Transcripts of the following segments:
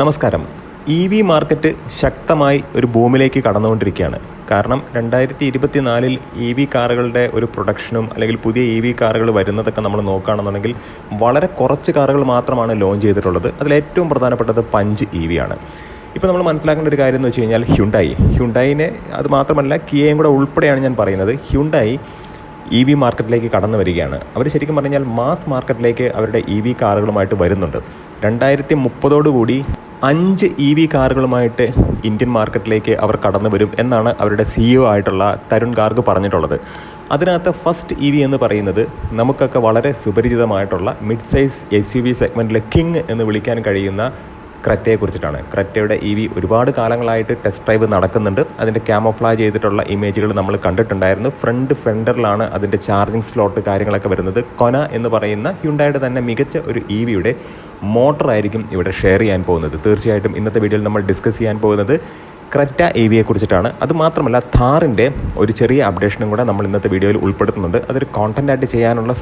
നമസ്കാരം. E V market ശക്തമായി ഒരു ബൂമിലേക്ക് കടന്നുകൊണ്ടിരിക്കുകയാണ്. കാരണം രണ്ടായിരത്തി ഇരുപത്തിനാലിൽ ഇ വി കാറുകളുടെ ഒരു പ്രൊഡക്ഷനും അല്ലെങ്കിൽ പുതിയ ഇ വി കാറുകൾ വരുന്നതൊക്കെ നമ്മൾ നോക്കുകയാണെന്നുണ്ടെങ്കിൽ വളരെ കുറച്ച് കാറുകൾ മാത്രമാണ് ലോഞ്ച് ചെയ്തിട്ടുള്ളത്. അതിൽ ഏറ്റവും പ്രധാനപ്പെട്ടത് പഞ്ച് ഇ വി ആണ്. ഇപ്പോൾ നമ്മൾ മനസ്സിലാക്കേണ്ട ഒരു കാര്യം എന്ന് വെച്ച് കഴിഞ്ഞാൽ ഹ്യുണ്ടായി. ഹ്യുണ്ടായിനെ അത് മാത്രമല്ല കിയയും കൂടെ ഉൾപ്പെടെയാണ് ഞാൻ പറയുന്നത്. ഹ്യുണ്ടായി ഇ വി മാർക്കറ്റിലേക്ക് കടന്നു വരികയാണ്. അവർ ശരിക്കും പറഞ്ഞാൽ മാസ് മാർക്കറ്റിലേക്ക് അവരുടെ ഇ വി കാറുകളുമായിട്ട് വരുന്നുണ്ട്. രണ്ടായിരത്തി മുപ്പതോടുകൂടി അഞ്ച് ഇ വി കാറുകളുമായിട്ട് ഇന്ത്യൻ മാർക്കറ്റിലേക്ക് അവർ കടന്നു വരും എന്നാണ് അവരുടെ സിഇഒ ആയിട്ടുള്ള തരുൺ ഗാർഗ് പറഞ്ഞിട്ടുള്ളത്. അതിനകത്ത് ഫസ്റ്റ് ഇ വി എന്ന് പറയുന്നത് നമുക്കൊക്കെ വളരെ സുപരിചിതമായിട്ടുള്ള mid size S U V സെഗ്മെന്റിലെ king എന്ന് വിളിക്കാൻ കഴിയുന്ന ക്രെറ്റയെ കുറിച്ചിട്ടാണ്. ക്രെറ്റയുടെ ഇ വി ഒരുപാട് കാലങ്ങളായിട്ട് ടെസ്റ്റ് ഡ്രൈവ് നടക്കുന്നുണ്ട്. അതിന്റെ ക്യാമോഫ്ലാജ് ചെയ്തിട്ടുള്ള ഇമേജുകൾ നമ്മൾ കണ്ടിട്ടുണ്ടായിരുന്നു. ഫ്രണ്ട് ഫെൻഡറിലാണ് അതിന്റെ ചാർജിങ് സ്ലോട്ട് കാര്യങ്ങളൊക്കെ വരുന്നത്. കൊന എന്ന് പറയുന്ന ഹ്യുണ്ടായുടെ തന്നെ മികച്ച ഒരു ഇ വിയുടെ മോട്ടറായിരിക്കും ഇവിടെ ഷെയർ ചെയ്യാൻ പോകുന്നത്. തീർച്ചയായിട്ടും ഇന്നത്തെ വീഡിയോയിൽ നമ്മൾ ഡിസ്കസ് ചെയ്യാൻ പോകുന്നത് ക്രെറ്റ എ വിയെ കുറിച്ചിട്ടാണ്. അത് മാത്രമല്ല ഥാറിന്റെ ഒരു ചെറിയ അപ്ഡേഷനും കൂടെ നമ്മൾ ഇന്നത്തെ വീഡിയോയിൽ ഉൾപ്പെടുത്തുന്നുണ്ട്. അതൊരു കോണ്ടന്റായിട്ട് ചെയ്യാനുള്ള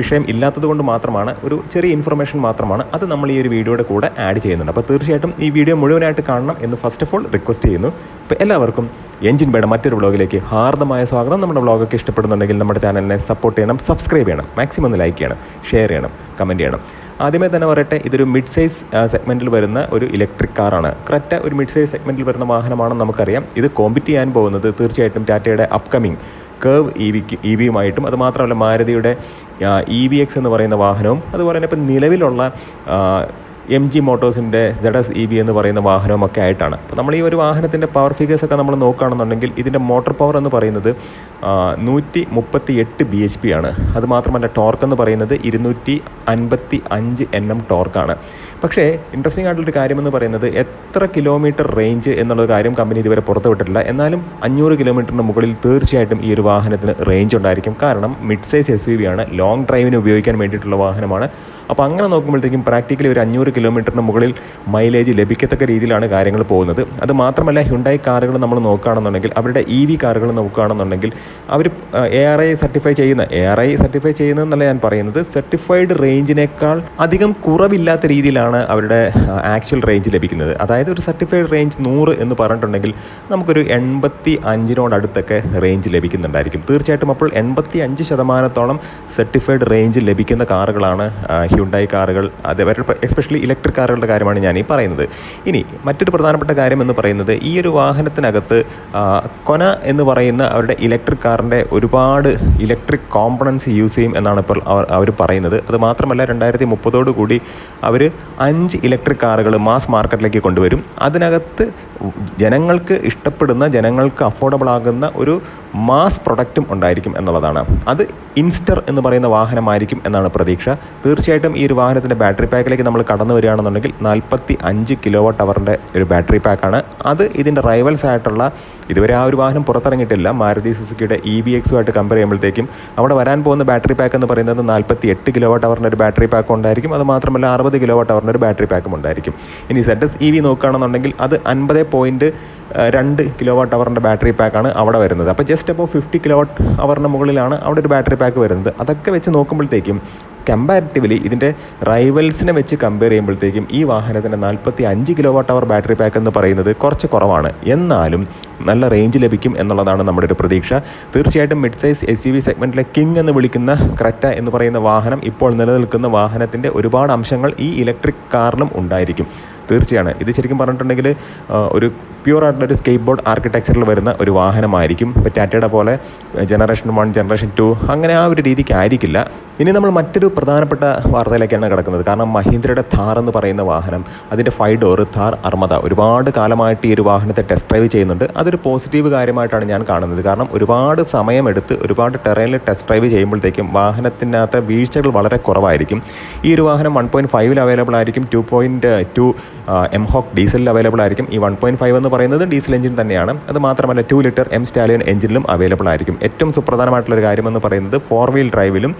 വിഷയം ഇല്ലാത്തതുകൊണ്ട് മാത്രമാണ് ഒരു ചെറിയ ഇൻഫർമേഷൻ മാത്രമാണ് അത് നമ്മൾ ഈ ഒരു വീഡിയോയുടെ കൂടെ ആഡ് ചെയ്യുന്നുണ്ട്. അപ്പോൾ തീർച്ചയായിട്ടും ഈ വീഡിയോ മുഴുവനായിട്ട് കാണണം എന്ന് ഫസ്റ്റ് ഓഫ് ഓൾ റിക്വസ്റ്റ് ചെയ്യുന്നു. അപ്പോൾ എല്ലാവർക്കും എഞ്ചിൻ ബേഡ് മറ്റൊരു വ്ളോഗിലേക്ക് ഹാർദമായ സ്വാഗതം. നമ്മുടെ വ്ളോഗൊക്കെ ഇഷ്ടപ്പെടുന്നുണ്ടെങ്കിൽ നമ്മുടെ ചാനലിനെ സപ്പോർട്ട് ചെയ്യണം സബ്സ്ക്രൈബ് ചെയ്യണം മാക്സിമം ഒന്ന് ലൈക്ക് ചെയ്യണം ഷെയർ ചെയ്യണം കമന്റ് ചെയ്യണം. ആദ്യമേ തന്നെ പറയട്ടെ ഇതൊരു മിഡ് സൈസ് സെഗ്മെന്റിൽ വരുന്ന ഒരു ഇലക്ട്രിക് കാറാണ് ക്രെറ്റ ഒരു മിഡ് സൈസ് സെഗ്മെന്റിൽ വരുന്ന വാഹനമാണെന്ന് നമുക്കറിയാം. ഇത് കോമ്പറ്റ് ചെയ്യാൻ പോകുന്നത് തീർച്ചയായിട്ടും ടാറ്റയുടെ അപ്കമിങ് കേവ് ഇ വിക്ക് ഇ വിയുമായിട്ടും അതുമാത്രമല്ല മാരുതിയുടെ ഇ വി എക്സ് എന്ന് പറയുന്ന വാഹനവും അതുപോലെ തന്നെ ഇപ്പം നിലവിലുള്ള എം ജി മോട്ടോഴ്സിന്റെ സെഡ് എസ് ഇ ബി എന്ന് പറയുന്ന വാഹനമൊക്കെ ആയിട്ടാണ്. അപ്പോൾ നമ്മൾ ഈ ഒരു വാഹനത്തിന്റെ പവർ ഫിഗേഴ്സ് ഒക്കെ നമ്മൾ നോക്കുകയാണെന്നുണ്ടെങ്കിൽ ഇതിന്റെ മോട്ടോർ പവർ എന്ന് പറയുന്നത് നൂറ്റി മുപ്പത്തി എട്ട് ബി എച്ച് പി ആണ് അതുമാത്രമല്ല ടോർക്ക് എന്ന് പറയുന്നത് ഇരുന്നൂറ്റി അൻപത്തി അഞ്ച് എൻ എം ടോർക്കാണ് പക്ഷേ ഇൻട്രസ്റ്റിംഗ് ആയിട്ടുള്ളൊരു കാര്യമെന്ന് പറയുന്നത് എത്ര കിലോമീറ്റർ റേഞ്ച് എന്നുള്ള കാര്യം കമ്പനി ഇതുവരെ പുറത്തുവിട്ടിട്ടില്ല എന്നാലും അഞ്ഞൂറ് കിലോമീറ്ററിന് മുകളിൽ തീർച്ചയായിട്ടും ഈ ഒരു വാഹനത്തിന് റേഞ്ച് ഉണ്ടായിരിക്കും. കാരണം mid size S U V ആണ് ലോങ് ഡ്രൈവിന് ഉപയോഗിക്കാൻ വേണ്ടിയിട്ടുള്ള വാഹനമാണ്. അപ്പോൾ അങ്ങനെ നോക്കുമ്പോഴത്തേക്കും പ്രാക്ടിക്കലി ഒരു അഞ്ഞൂറ് കിലോമീറ്ററിന് മുകളിൽ മൈലേജ് ലഭിക്കത്തക്ക രീതിയിലാണ് കാര്യങ്ങൾ പോകുന്നത്. അത് മാത്രമല്ല ഹ്യുണ്ടായി കാറുകൾ നമ്മൾ നോക്കുകയാണെന്നുണ്ടെങ്കിൽ അവരുടെ ഇ വി കാറുകൾ നോക്കുകയാണെന്നുണ്ടെങ്കിൽ അവർ എ ആർ ഐ സർട്ടിഫൈ ചെയ്യുന്ന എ ആർ ഐ സർട്ടിഫൈ ചെയ്യുന്നതെന്നല്ല ഞാൻ പറയുന്നത് സർട്ടിഫൈഡ് റേഞ്ചിനേക്കാൾ അധികം കുറവില്ലാത്ത രീതിയിലാണ് അവരുടെ ആക്ച്വൽ റേഞ്ച് ലഭിക്കുന്നത്. അതായത് ഒരു സർട്ടിഫൈഡ് റേഞ്ച് നൂറ് എന്ന് പറഞ്ഞിട്ടുണ്ടെങ്കിൽ നമുക്കൊരു എൺപത്തി അഞ്ചിനോടടുത്തൊക്കെ റേഞ്ച് ലഭിക്കുന്നുണ്ടായിരിക്കും. തീർച്ചയായിട്ടും അപ്പോൾ എൺപത്തി അഞ്ച് ശതമാനത്തോളം സർട്ടിഫൈഡ് റേഞ്ച് ലഭിക്കുന്ന കാറുകളാണ് ഹ്യുണ്ടായി കാറുകൾ അതേപോലെ എസ്പെഷ്യലി ഇലക്ട്രിക് കാറുകളുടെ കാര്യമാണ് ഞാൻ ഈ പറയുന്നത്. ഇനി മറ്റൊരു പ്രധാനപ്പെട്ട കാര്യം എന്ന് പറയുന്നത് ഈ ഒരു വാഹനത്തിനകത്ത് കൊന എന്ന് പറയുന്ന അവരുടെ ഇലക്ട്രിക് കാറിന്റെ ഒരുപാട് ഇലക്ട്രിക് കോമ്പണൻസ് യൂസ് ചെയ്യും എന്നാണ് ഇപ്പോൾ അവർ അവർ പറയുന്നത്. അത് മാത്രമല്ല രണ്ടായിരത്തി മുപ്പതോടു കൂടി അവർ അഞ്ച് ഇലക്ട്രിക് കാറുകൾ മാസ് മാർക്കറ്റിലേക്ക് കൊണ്ടുവരും. അതിനകത്ത് ജനങ്ങൾക്ക് ഇഷ്ടപ്പെടുന്ന ജനങ്ങൾക്ക് അഫോർഡബിൾ ആകുന്ന ഒരു മാസ് പ്രൊഡക്റ്റും ഉണ്ടായിരിക്കും എന്നുള്ളതാണ്. അത് ഇൻസ്റ്റർ എന്ന് പറയുന്ന വാഹനമായിരിക്കും എന്നാണ് പ്രതീക്ഷ. തീർച്ചയായിട്ടും ഈ ഒരു വാഹനത്തിന്റെ ബാറ്ററി പാക്കിലേക്ക് നമ്മൾ കടന്നു വരികയാണെന്നുണ്ടെങ്കിൽ നാൽപ്പത്തി അഞ്ച് കിലോ വാട്ട് അവറിന്റെ ഒരു ബാറ്ററി പാക്കാണ് അത് ഇതിന്റെ റൈവൽസ് ആയിട്ടുള്ള ഇതുവരെ ആ ഒരു വാഹനം പുറത്തിറങ്ങിയിട്ടില്ല. മാരുതി സുസുക്കിയുടെ ഇ വി എക്സുമായിട്ട് കമ്പയർ ചെയ്യുമ്പോഴത്തേക്കും അവിടെ വരാൻ പോകുന്ന ബാറ്ററി പാക്ക് എന്ന് പറയുന്നത് നാൽപ്പത്തി എട്ട് കിലോ വാട്ട് അവറിന്റെ ഒരു ബാറ്ററി പാക്ക് ഉണ്ടായിരിക്കും. അത് മാത്രമല്ല അറുപത് കിലോ വാട്ട് അവറിന്റെ ഒരു ബാറ്ററി പാക്കും ഉണ്ടായിരിക്കും. ഇനി സെറ്റസ് ഇ വി നോക്കുകയാണെന്നുണ്ടെങ്കിൽ അത് അൻപത് പോയിന്റ് രണ്ട് കിലോ വാട്ട് അവറിന്റെ ബാറ്ററി പാക്കാണ് അവിടെ വരുന്നത്. അപ്പോൾ ജസ്റ്റ് അപ്പോൾ ഫിഫ്റ്റി കിലോ വാട്ട് അവറിന്റെ മുകളിലാണ് അവിടെ ഒരു ബാറ്ററി പാക്ക് വരുന്നത്. അതൊക്കെ വെച്ച് നോക്കുമ്പോഴത്തേക്കും കമ്പാരിറ്റീവ്ലി ഇതിന്റെ റൈവൽസിനെ വെച്ച് കമ്പയർ ചെയ്യുമ്പോഴത്തേക്കും ഈ വാഹനത്തിന്റെ നാൽപ്പത്തി അഞ്ച് kilo watt hour battery pack എന്ന് പറയുന്നത് കുറച്ച് കുറവാണ്. എന്നാലും നല്ല റേഞ്ച് ലഭിക്കും എന്നുള്ളതാണ് നമ്മുടെ ഒരു പ്രതീക്ഷ. തീർച്ചയായിട്ടും mid size S U V സെഗ്മെന്റിലെ king എന്ന് വിളിക്കുന്ന ക്രെറ്റ എന്ന് പറയുന്ന വാഹനം ഇപ്പോൾ നിലനിൽക്കുന്ന വാഹനത്തിന്റെ ഒരുപാട് അംശങ്ങൾ ഈ ഇലക്ട്രിക് കാറിലും ഉണ്ടായിരിക്കും. തീർച്ചയാണ്. ഇത് ശരിക്കും പറഞ്ഞിട്ടുണ്ടെങ്കിൽ ഒരു പ്യൂർ ആയിട്ടുള്ള ഒരു സ്കേറ്റ് ബോർഡ് ആർക്കിടെക്ചറിൽ വരുന്ന ഒരു വാഹനമായിരിക്കും. ഇപ്പോൾ ടാറ്റയുടെ പോലെ ജനറേഷൻ വൺ ജനറേഷൻ ടു അങ്ങനെ ആ ഒരു രീതിക്ക് ആയിരിക്കില്ല ഇനി നമ്മൾ മറ്റൊരു പ്രധാനപ്പെട്ട വാർത്തയിലേക്കാണ് കിടക്കുന്നത്. കാരണം മഹീന്ദ്രയുടെ ഥാർ എന്ന് പറയുന്ന വാഹനം അതിന്റെ ഫൈവ് ഡോർ ഥാർ അർമത ഒരുപാട് കാലമായിട്ട് ഈ ഒരു വാഹനത്തെ ടെസ്റ്റ് ഡ്രൈവ് ചെയ്യുന്നുണ്ട്. അതൊരു പോസിറ്റീവ് കാര്യമായിട്ടാണ് ഞാൻ കാണുന്നത്. കാരണം ഒരുപാട് സമയമെടുത്ത് ഒരുപാട് ടെറൈനിൽ ടെസ്റ്റ് ഡ്രൈവ് ചെയ്യുമ്പോഴത്തേക്കും വാഹനത്തിനകത്ത് വീഴ്ചകൾ വളരെ കുറവായിരിക്കും. ഈ ഒരു വാഹനം വൺ പോയിന്റ് ഫൈവിൽ അവൈലബിൾ ആയിരിക്കും. Two point two M Hawk ഡീസലിൽ available ആയിരിക്കും. ഈ വൺ പോയിന്റ് ഫൈവ് എന്ന് പറയുന്നത് ഡീസൽ എഞ്ചിൻ തന്നെയാണ്. അത് മാത്രമല്ല ടു ലിറ്റർ എം സ്റ്റാലിയൻ എഞ്ചിനിലും അവൈലബിൾ ആയിരിക്കും. ഏറ്റവും സുപ്രധാനമായിട്ടുള്ള ഒരു കാര്യമെന്ന് പറയുന്നത് ഫോർ വീൽ ഡ്രൈവിലും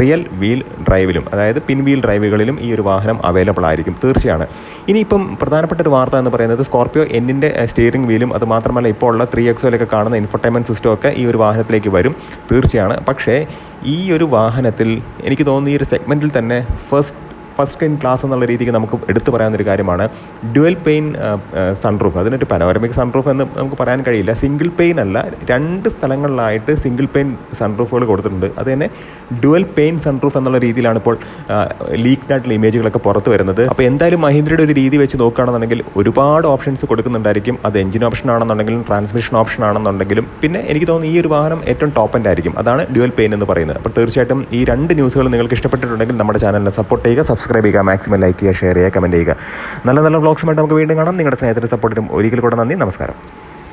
റിയൽ വീൽ ഡ്രൈവിലും അതായത് പിൻ വീൽ ഡ്രൈവുകളിലും ഈ ഒരു വാഹനം അവൈലബിൾ ആയിരിക്കും. തീർച്ചയാണ്. ഇനിയിപ്പം പ്രധാനപ്പെട്ട ഒരു വാർത്ത എന്ന് പറയുന്നത് സ്കോർപ്പിയോ എന്നിന്റെ സ്റ്റിയറിംഗ് വീലും അത് മാത്രമല്ല ഇപ്പോൾ ഉള്ള ത്രീ എക്സോയിലൊക്കെ കാണുന്ന ഇൻഫർടൈൻമെന്റ് സിസ്റ്റമൊക്കെ ഈ ഒരു വാഹനത്തിലേക്ക് വരും. തീർച്ചയാണ്. പക്ഷേ ഈ ഒരു വാഹനത്തിൽ എനിക്ക് തോന്നുന്നു ഈ ഒരു സെഗ്മെന്റിൽ തന്നെ ഫസ്റ്റ് ഫസ്റ്റ് ഇൻ ക്ലാസ് എന്നുള്ള രീതിക്ക് നമുക്ക് എടുത്തു പറയാവുന്നൊരു കാര്യമാണ്. ഡ്യുവൽ പെയിൻ സൺറൂഫ് അതിനൊരു പനോരമിക് സൺറൂഫ് എന്ന് നമുക്ക് പറയാൻ കഴിയില്ല. സിംഗിൾ പെയിൻ അല്ല രണ്ട് സ്ഥലങ്ങളിലായിട്ട് സിംഗിൾ പെയിൻ സൺറൂഫുകൾ കൊടുത്തിട്ടുണ്ട്. അത് തന്നെ ഡുവൽ പെയിൻ സൺറൂഫ് എന്നുള്ള രീതിയിലാണ് ഇപ്പോൾ ലീക്ഡ് ആയിട്ടുള്ള ഇമേജുകളൊക്കെ പുറത്ത് വരുന്നത്. അപ്പോൾ എന്തായാലും മഹീന്ദ്രയുടെ ഒരു രീതി വെച്ച് നോക്കുകയാണെന്നുണ്ടെങ്കിൽ ഒരുപാട് ഓപ്ഷൻസ് കൊടുക്കുന്നുണ്ടായിരിക്കും. അത് എഞ്ചിൻ ഓപ്ഷൻ ആണെന്നുണ്ടെങ്കിലും ട്രാൻസ്മിഷൻ ഓപ്ഷൻ ആണെന്നുണ്ടെങ്കിലും. പിന്നെ എനിക്ക് തോന്നുന്നു ഈ ഒരു വാഹനം ഏറ്റവും ടോപ്പ് എൻഡ് ആയിരിക്കും. അതാണ് ഡ്യുവൽ പെയിൻ എന്ന് പറയുന്നത്. അപ്പോൾ തീർച്ചയായിട്ടും ഈ രണ്ട് ന്യൂസുകൾ നിങ്ങൾക്ക് ഇഷ്ടപ്പെട്ടിട്ടുണ്ടെങ്കിൽ നമ്മുടെ ചാനലിനെ സപ്പോർട്ട് ചെയ്യുക സബ്സ്ക്രൈബ് ചെയ്യുക മാക്സിമം ലൈക്ക് ചെയ്യുക ഷെയർ ചെയ്യുക കമന്റ് ചെയ്യുക. നല്ല നല്ല വ്ളോഗ്സുമായിട്ട് നമുക്ക് വീണ്ടും കാണാം. നിങ്ങളുടെ സ്നേഹത്തിന്റെ സപ്പോർട്ടിനും ഒരിക്കൽ കൂടെ നന്ദി. നമസ്കാരം.